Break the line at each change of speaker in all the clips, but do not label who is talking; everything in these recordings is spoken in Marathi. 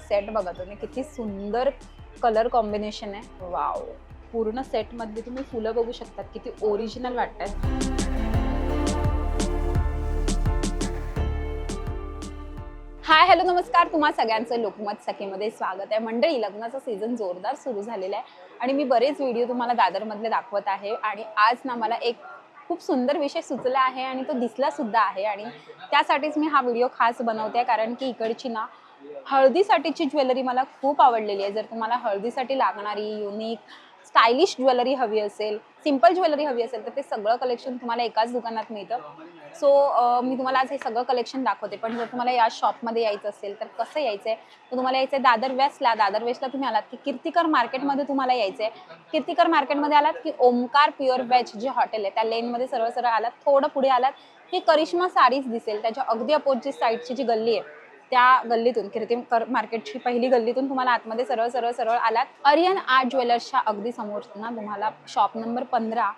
सेट बघा तुम्ही किती सुंदर कलर कॉम्बिनेशन आहे. वाव पूर्ण सेटमधली तुम्ही फुलं बघू शकतात किती ओरिजिनल वाटतात हाय हॅलो नमस्कार. तुम्हा सगळ्यांचं लोकमत सखेमध्ये स्वागत आहे. मंडळी लग्नाचा सीझन जोरदार सुरू झालेला आहे आणि मी बरेच व्हिडिओ तुम्हाला दादरमधले दाखवत आहे आणि आज ना मला एक खूप सुंदर विषय सुचला आहे आणि तो दिसला सुद्धा आहे आणि त्यासाठीच मी हा व्हिडिओ खास बनवते आहे कारण की इकडची ना हळदीसाठीची ज्वेलरी मला खूप आवडलेली आहे. जर तुम्हाला हळदीसाठी लागणारी युनिक स्टायलिश ज्वेलरी हवी असेल सिंपल ज्वेलरी हवी असेल तर ते सगळं कलेक्शन तुम्हाला एकाच दुकानात मिळतं. सो मी तुम्हाला आज हे सगळं कलेक्शन दाखवते. पण जर तुम्हाला या शॉपमध्ये यायचं असेल तर कसं यायचं आहे तर तुम्हाला यायचं आहे दादर वेस्टला दादर वेस्टला तुम्ही आलात की कीर्तिकर मार्केटमध्ये तुम्हाला यायचं आहे कीर्तिकर मार्केटमध्ये आलात की ओमकार प्युअर वेज जे हॉटेल आहे त्या लेनमध्ये सरळ सरळ आलात थोडं पुढे आलात की करिश्मा साडीज दिसेल. त्याच्या अगदी अपोजिट साईडची जी गल्ली आहे त्या गल्लीतून कीर्ती मार्केटची पहिली गल्लीतून तुम्हाला आतमध्ये सरळ सरळ सरळ आलात. अरियन आर्ट ज्वेलर्सच्या अगदी समोर ना तुम्हाला शॉप नंबर पंधरा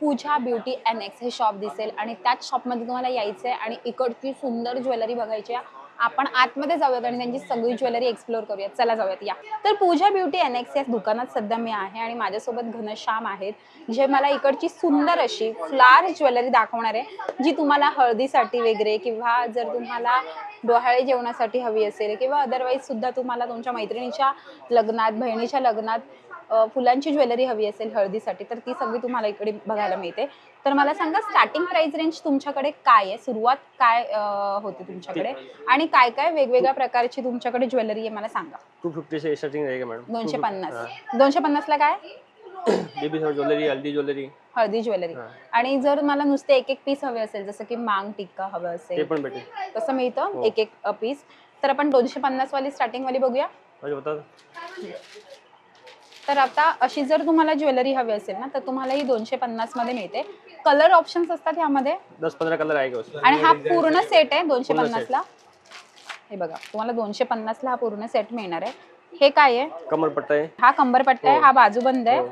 पूजा ब्युटी अँड एक्स हे शॉप दिसेल. आणि त्याच शॉपमध्ये तुम्हाला यायचं आहे आणि इकडची सुंदर ज्वेलरी बघायची आहे. आपण आतमध्ये जाऊयात आणि त्यांची सगळी ज्वेलरी एक्सप्लोर करूयात. चला जाऊयात या. तर पूजा ब्युटी एनेक्स या दुकानात सध्या मी आहे आणि माझ्यासोबत घनश्याम आहेत जे मला इकडची सुंदर अशी फ्लार ज्वेलरी दाखवणार आहे जी तुम्हाला हळदीसाठी वगैरे किंवा जर तुम्हाला डोहाळे जेवणासाठी हवी असेल किंवा अदरवाईज सुद्धा तुम्हाला तुमच्या मैत्रिणीच्या लग्नात बहिणीच्या लग्नात फुलांची ज्वेलरी हवी असेल हळदीसाठी तर ती सगळी तुम्हाला इकडे बघायला मिळते. तर मला सांगा स्टार्टिंग प्राइस रेंज तुमच्याकडे काय आहे? सुरुवात काय होते तुमच्याकडे? आणि काय काय वेगवेगळ्या प्रकारची तुमच्याकडे ज्वेलरी आहे मला सांगा.
टू फिफ्टी से स्टार्टिंग मैडम.
दोनशे पन्नास. दोनशे पन्नासला काय?
Baby jewellery haldi jewellery.
Haldi jewellery. आणि जर मला नुसते एक एक पीस हवे असेल जसं की मांग टिक्का हवं
ते
असेल
पण भेटेल.
तसं मिळतं
हो.
एक एक पीस तर आपण दोनशे पन्नास वाली स्टार्टिंग वाली बघूया तर आता अशी जर तुम्हाला ज्वेलरी हवी असेल ना तर तुम्हाला ही दोनशे पन्नासमध्ये मिळते. कलर ऑप्शन्स असतात ह्यामध्ये.
दस पंद्रह कलर आएगा उसमें
आणि हा पूर्ण सेट आहे दोनशे पन्नास ला हे बघा तुम्हाला दोनशे पन्नास ला हा पूर्ण सेट मिळणार आहे. हे काय आहे?
कमर पट्टा आहे.
हा कंबरपट्टा आहे
हो.
हा बाजूबंद आहे.
हो.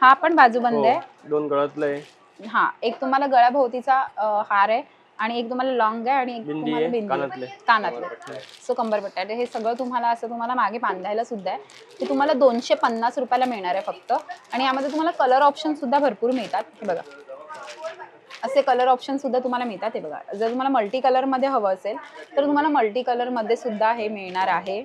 हा पण बाजूबंद
हो.
आहे.
दोन गळ्यातलं आहे.
हा एक तुम्हाला गळ्याभोवतीचा अं, हार आहे. आणि एक तुम्हाला लॉंग आहे आणि एक
बिंदी
तुम्हाला
आहे,
बिंदी
कानातले.
कानातले. सो कंबरपट्टा हे सगळं तुम्हाला असं तुम्हाला मागे बांधायला सुद्धा आहे. ते तुम्हाला दोनशे पन्नास रुपयाला मिळणार आहे फक्त. आणि यामध्ये तुम्हाला कलर ऑप्शन सुद्धा भरपूर मिळतात. हे बघा. असे कलर ऑप्शन सुद्धा तुम्हाला मिळतात. हे बघा. जर तुम्हाला मल्टी कलरमध्ये हवं असेल तर तुम्हाला मल्टी कलरमध्ये सुद्धा हे मिळणार आहे.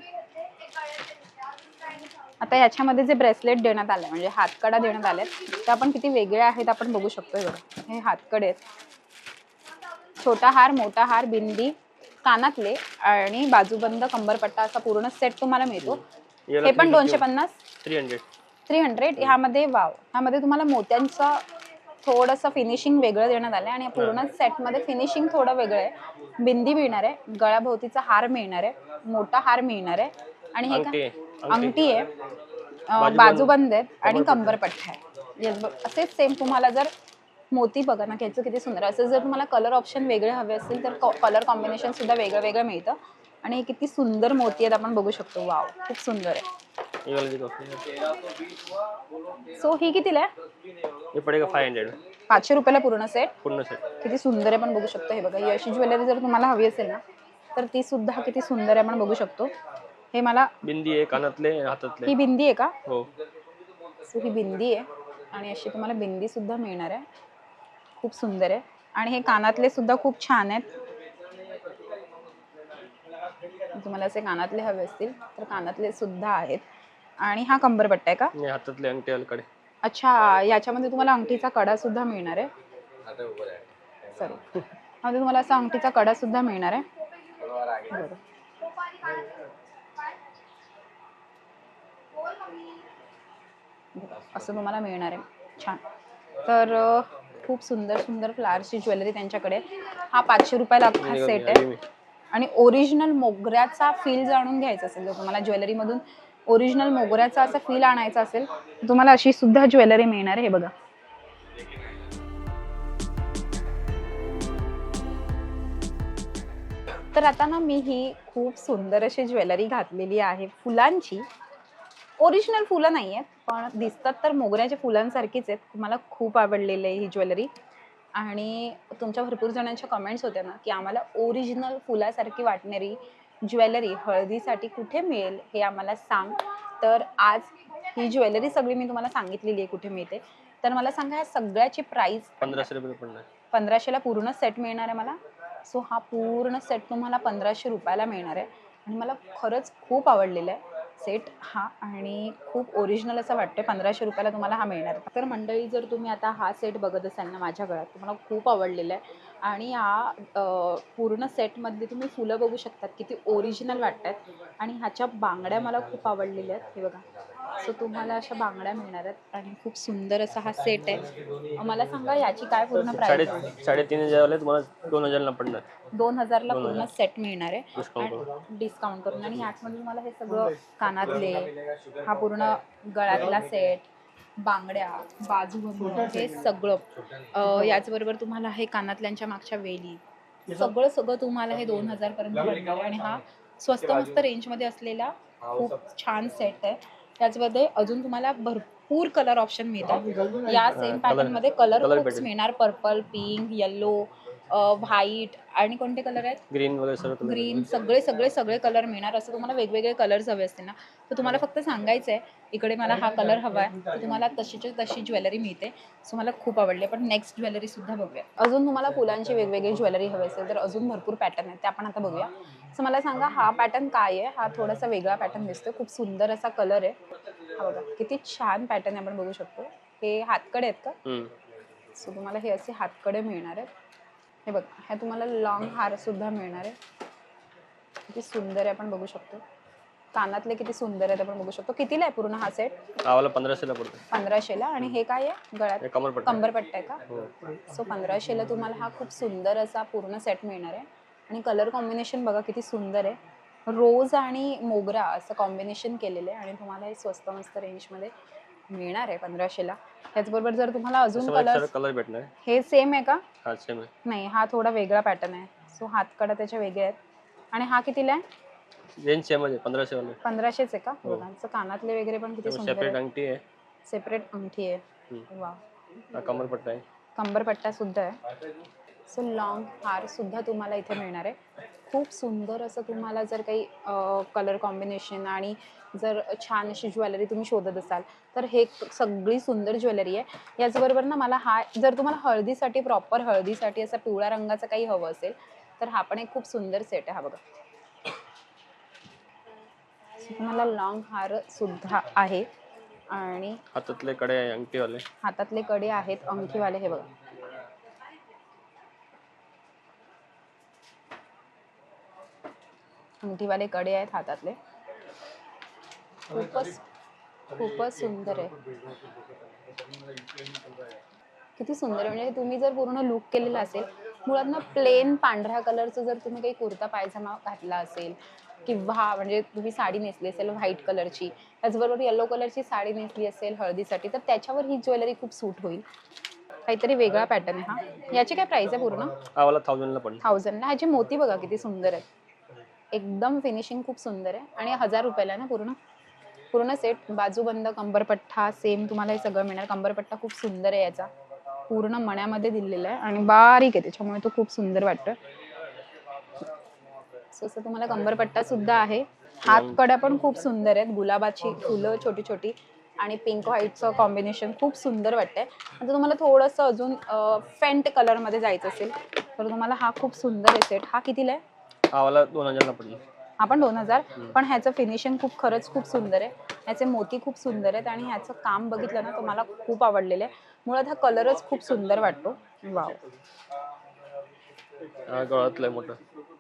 आता याच्यामध्ये जे ब्रेसलेट देण्यात आले म्हणजे हातकडा देण्यात आले त्या पण किती वेगळ्या आहेत आपण बघू शकतो हे बघा. हे हातकडे आहेत. छोटा हार मोठा हार बिंदी कानातले आणि बाजूबंद कंबरपट्टा असा पूर्ण सेट तुम्हाला मिळतो. हे पण दोनशे पन्नास?
थ्री हंड्रेड
थ्री हंड्रेड ह्यामध्ये वाव. ह्यामध्ये तुम्हाला मोत्यांचं थोडंसं फिनिशिंग वेगळं देण्यात आलं आहे आणि पूर्ण सेटमध्ये फिनिशिंग थोडं वेगळं आहे. बिंदी मिळणार आहे गळ्याभोवतीचा हार मिळणार आहे मोठा हार मिळणार आहे आणि हे काय?
आहे
अंगठी. आहे.
बाजूबंद.
आहेत आणि. कंबरपट्टा आहे. असेच सेम तुम्हाला जर मोती बघा ना घ्यायचं किती सुंदर. असं जर तुम्हाला कलर ऑप्शन वेगळे हवे असतील तर कलर कॉम्बिनेशन सुद्धा वेगळं वेगळं मिळतं. आणि हे किती सुंदर मोती आहेत आपण बघू शकतो. वाव खूप सुंदर आहे. सो ही कितीला आहे? पाचशे रुपयाला पूर्ण सेट
पूर्ण सेट
किती सुंदर आहे पण बघू शकतो. हे बघा ही अशी ज्वेलरी जर तुम्हाला हवी असेल ना तर ती सुद्धा किती सुंदर आहे आपण बघू शकतो. हे मला
बिंदी आहे कानातले हातातले.
ही बिंदी आहे का?
हो.
सो ही बिंदी आहे. आणि अशी तुम्हाला बिंदी सुद्धा मिळणार आहे. खूप सुंदर आहे. आणि हे कानातले सुद्धा खूप छान आहेत. तुम्हाला असे कानातले हवे असतील तर कानातले सुद्धा आहेत. आणि हा कंबरपट्टा आहे का?
हातातले अंगठी अलकडे.
अच्छा याच्यामध्ये तुम्हाला अंगठीचा कडा सुद्धा मिळणार आहे. सॉरी मध्ये तुम्हाला असा अंगठीचा कडा सुद्धा मिळणार आहे. असं तुम्हाला मिळणार आहे. छान. तर खूप सुंदर सुंदर फ्लावरची ज्वेलरी त्यांच्याकडे. हा पाचशे रुपयाला हा सेट आहे. आणि ओरिजिनल मोगऱ्याचा फील जाणून घ्यायचा असेल जर तुम्हाला ज्वेलरीमधून ओरिजिनल मोगऱ्याचा असा फील आणायचा असेल तर तुम्हाला अशी सुद्धा ज्वेलरी मिळणार आहे हे बघा. तर आता ना मी ही खूप सुंदर अशी ज्वेलरी घातलेली आहे फुलांची. ओरिजिनल फुलं नाही आहेत पण दिसतात तर मोगऱ्याच्या फुलांसारखीच आहेत. मला खूप आवडलेली आहे ही ज्वेलरी. आणि तुमच्या भरपूर जणांच्या कमेंट्स होत्या ना की आम्हाला ओरिजिनल फुलासारखी वाटणारी ज्वेलरी हळदीसाठी कुठे मिळेल हे आम्हाला सांग. तर आज ही ज्वेलरी सगळी मी तुम्हाला सांगितलेली आहे कुठे मिळते. तर मला सांगा ह्या सगळ्याची प्राइस
पंधराशे रुपये
पंधराशेला पूर्ण सेट मिळणार आहे मला? सो हा पूर्ण सेट तुम्हाला पंधराशे रुपयाला मिळणार आहे. आणि मला खरंच खूप आवडलेला आहे. सेट हा आणि खूप ओरिजिनल असं वाटतं पंधराशे रुपयाला तुम्हाला हा मिळणार. तर मंडळी जर तुम्ही आता हा सेट बघत असाल ना माझ्या घरात तुम्हाला खूप आवडलेला आहे. आणि हा पूर्ण सेटमधली तुम्ही फुलं बघू शकतात. किती ओरिजिनल वाटतात. आणि ह्याच्या बांगड्या मला खूप आवडलेल्या आहेत. हे बघा. सो तुम्हाला अशा बांगड्या मिळणार आहेत आणि खूप सुंदर असा हा सेट आहे. मला सांगा याची काय पूर्ण
साडे
प्राइस
साडेतीन हजारवाले तुम्हाला दोन हजारला पडणार.
दोन हजारला
दोन
पूर्ण
हजार.
सेट मिळणार आहे.
डिस्काउंट करून.
डिस्काउंट करून. आणि ह्याचमध्ये तुम्हाला हे सगळं कानातले हा पूर्ण गळ्यातला सेट बांगड्या बाजूबंद हे सगळं. अं, याचबरोबर तुम्हाला हे कानातल्यांच्या मागच्या वेली. सगळं सगळं तुम्हाला हे दोन हजार पर्यंत आहे. आणि हा स्वस्त मस्त रेंजमध्ये असलेला खूप छान सेट आहे. त्याचमध्ये अजून तुम्हाला भरपूर कलर ऑप्शन मिळतात. या सेम पॅटर्नमध्ये कलर. मिळणार. पर्पल पिंक येल्लो व्हाईट आणि कोणते कलर आहेत?
ग्रीन वगैरे सर्व
ग्रीन सगळे सगळे सगळे कलर मिळणार. असं तुम्हाला वेगवेगळे कलर्स हवे असतील ना. तर तुम्हाला फक्त सांगायचं आहे इकडे मला हा कलर हवा आहे तर तुम्हाला तशीच्या तशी ज्वेलरी मिळते. सो मला खूप आवडले. पण नेक्स्ट ज्वेलरी सुद्धा बघूया. अजून तुम्हाला फुलांची वेगवेगळी ज्वेलरी हवी असेल तर अजून भरपूर पॅटर्न आहेत. ते आपण आता बघूया. सो मला सांगा हा पॅटर्न काय आहे? हा थोडासा वेगळा पॅटर्न दिसतोय. खूप सुंदर असा कलर आहे. हा बघा किती छान पॅटर्न आपण बघू शकतो. हे हातकडे आहेत का. सो तुम्हाला हे असे हातकडे मिळणार आहेत. हे बघ ह्या तुम्हाला लॉंग हार सुद्धा मिळणार आहे. किती सुंदर आहे आपण बघू शकतो. कानातले किती सुंदर आहेत आपण बघू शकतो. कितीला आहे पूर्ण हा सेट
आवाला पंधराशेला पडतो
पंधराशेला. आणि हे काय आहे? गळ्यात कंबरपट्टा. आहे का?
हो
सो पंधराशेला तुम्हाला हा खूप सुंदर असा पूर्ण सेट मिळणार आहे. आणि कलर कॉम्बिनेशन बघा किती सुंदर आहे. रोज आणि मोगरा असं कॉम्बिनेशन केलेलं आहे. आणि तुम्हाला हे स्वस्त मस्त रेंजमध्ये मिळणार आहे पंधराशेला. त्याचबरोबर जर तुम्हाला अजून कलर
कलर भेटणार
हे सेम आहे का?
हा सेम आहे.
नाही हा थोडा वेगळा पॅटर्न आहे. सो हातकडा त्याचे वेगळे आहेत. आणि हा कितीला आहे?
रेंज सेम आहे पंधराशे वाले
पंधराशेच आहे का?
हो.
बघा ह्याचं कानातले वगैरे पण किती सुंदर
सेपरेट
आहे
अंगठी आहे.
सेपरेट अंगठी आहे. वा
हा कमर पट्टा आहे.
कंबरपट्टा सुद्धा आहे. सो लॉंग हार सुद्धा तुम्हाला इथे मिळणार आहे. खूप सुंदर असं तुम्हाला जर काही कलर कॉम्बिनेशन आणि जर छान अशी ज्वेलरी तुम्ही शोधत असाल तर हे सगळी सुंदर ज्वेलरी आहे. याचबरोबर ना मला हा जर तुम्हाला हळदीसाठी प्रॉपर हळदीसाठी असा पिवळ्या रंगाचं काही हवं असेल तर हा पण एक खूप सुंदर सेट आहे. हा बघा. तुम्हाला लॉंग हार सुद्धा आहे आणि
हातातले कडे आहे अंगठीवाले.
हातातले कडे आहेत अंगठीवाले हे बघा. अंगठीवाले कडे आहेत हातातले. खूपच खूपच सुंदर आहे. किती सुंदर म्हणजे तुम्ही जर पूर्ण लुक केलेला असेल मुळात ना प्लेन पांढऱ्या कलरचं जर तुम्ही काही कुर्ता पायजामा घातला असेल किंवा म्हणजे तुम्ही साडी नेसली असेल व्हाईट कलरची त्याचबरोबर येलो कलरची साडी नेसली असेल हळदीसाठी तर त्याच्यावर ही ज्वेलरी खूप सूट होईल. काहीतरी वेगळा पॅटर्न आहे हा. याची काय प्राइस आहे पूर्ण?
थाउजंडला
थाउजंडला ह्याचे मोती बघा किती सुंदर आहेत. एकदम फिनिशिंग खूप सुंदर आहे. आणि हजार रुपयाला आहे ना पूर्ण? पूर्ण सेट बाजूबंद कंबरपट्टा सेम तुम्हाला हे सगळं मिळणार. कंबरपट्टा खूप सुंदर आहे याचा. पूर्ण मण्यामध्ये दिलेला आहे आणि बारीक आहे. त्याच्यामुळे तो खूप सुंदर वाटतं असं तुम्हाला कंबरपट्टा सुद्धा आहे. हातकड्या पण खूप सुंदर आहेत. गुलाबाची फुलं छोटी छोटी आणि पिंक व्हाईटचं कॉम्बिनेशन खूप सुंदर वाटतंय. आता तुम्हाला थोडंसं अजून फेंट कलरमध्ये जायचं असेल तर तुम्हाला हा खूप सुंदर आहे सेट हा कितीला आहे?
आवाला दोन हजारला पडणार
हा पण दोन हजार पण ह्याचं फिनिशिंग खूप खरंच खूप सुंदर आहे. ह्याचे मोती खूप सुंदर आहेत आणि ह्याचं काम बघितलं ना तर मला खूप आवडलेलं आहे. मुळात हा कलरच खूप सुंदर वाटतो. वाव
हा गळ्यातलं आहे मोठं.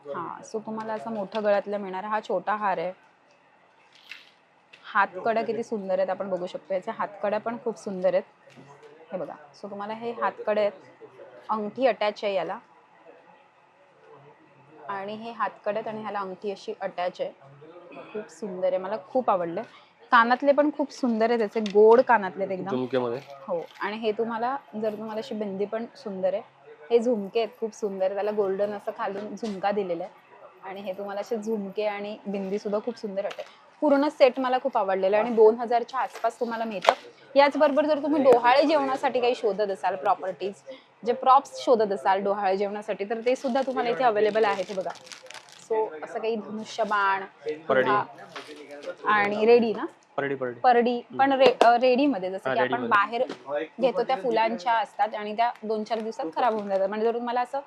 हा सो तुम्हाला असं मोठं गळ्यातलं मिळणार. हा छोटा हार आहे. हातकड्या किती सुंदर आहेत आपण बघू शकतो. याच्या हातकड्या पण खूप सुंदर आहेत. हे बघा सो तुम्हाला हे हातकडे आहेत. अंगठी अटॅच आहे याला. आणि हे हातकडे आणि ह्याला अंगठी अशी अटॅच आहे. खूप सुंदर आहे. मला खूप आवडलं. कानातले पण खूप सुंदर आहे त्याचे. गोड कानातले एकदम. हो. आणि हे तुम्हाला जर तुम्हाला अशी बिंदी पण सुंदर आहे. हे झुमके आहेत. खूप सुंदर आहे. त्याला गोल्डन असं खालून झुमका दिलेला आहे. आणि हे तुम्हाला असे झुमके आणि बिंदी सुद्धा खूप सुंदर वाटते. पूर्ण सेट मला खूप आवडलेला आहे. आणि दोन हजारच्या आसपास तुम्हाला मिळतं. याचबरोबर जर तुम्ही डोहाळे जेवणासाठी काही शोधत असाल प्रॉपर्टीज जे प्रॉप्स शोधत असाल डोहाळे जेवणासाठी तर ते सुद्धा तुम्हाला इथे अवेलेबल आहेत हे बघा. सो असं काही धनुष्यबाण आणि रेडी ना?
परडी परडी.
परडी. पण रे, अ, रेडीमध्ये जसं की आपण. बाहेर घेतो त्या फुलांच्या असतात आणि त्या दोन चार दिवसात खराब होऊन जातात. म्हणजे जर तुम्हाला असं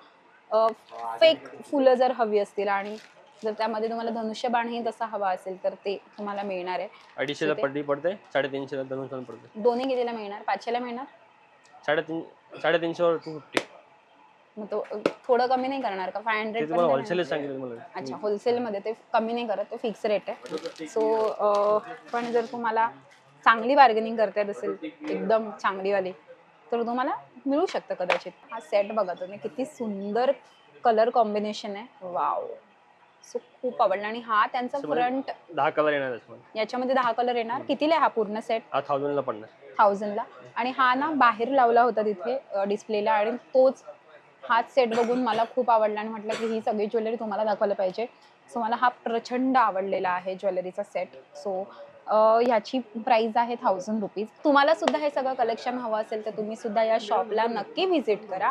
फेक फुलं जर हवी असतील आणि जर त्यामध्ये तुम्हाला धनुष्यबाण हे तसा हवा असेल तर ते तुम्हाला मिळणार आहे.
अडीचशेला पडते साडेतीनशेला धनुष्यबाण पडते.
दोन्ही कितीला मिळणार? पाचशेला मिळणार?
साडेतीन साडेतीनशेवर टू फिफ्टी
मग तो थोडं कमी नाही करणार का? फाय
ते
हंड्रेड
तुम्हाला होलसेलच सांगितलं मला
अच्छा होलसेलमध्ये ते कमी नाही करत ते फिक्स रेट आहे. सो पण जर तुम्हाला चांगली बार्गेनिंग करता येत असेल एकदम चांगलीवाली तर तुम्हाला मिळू शकतं कदाचित. हा सेट बघा तुम्ही किती सुंदर कलर कॉम्बिनेशन आहे. वाव सो खूप आवडला आणि हा त्यांचा फ्रंट
दहा कलर येणार त्याच्यामध्ये
याच्यामध्ये दहा कलर येणार. कितीला आहे हा पूर्ण सेट
हा थाउजंडला पडणार.
थाउजंडला आणि हा ना बाहेर लावला होता तिथे डिस्प्लेला आणि तोच हाच सेट बघून मला खूप आवडला आणि म्हटलं की ही सगळी ज्वेलरी तुम्हाला दाखवायला पाहिजे. सो मला हा प्रचंड आवडलेला आहे ज्वेलरीचा सेट सो ह्याची प्राइस आहे थाउजंड रुपीज तुम्हाला सुद्धा हे सगळं कलेक्शन हवं असेल तर तुम्ही सुद्धा या शॉपला नक्की व्हिजिट करा.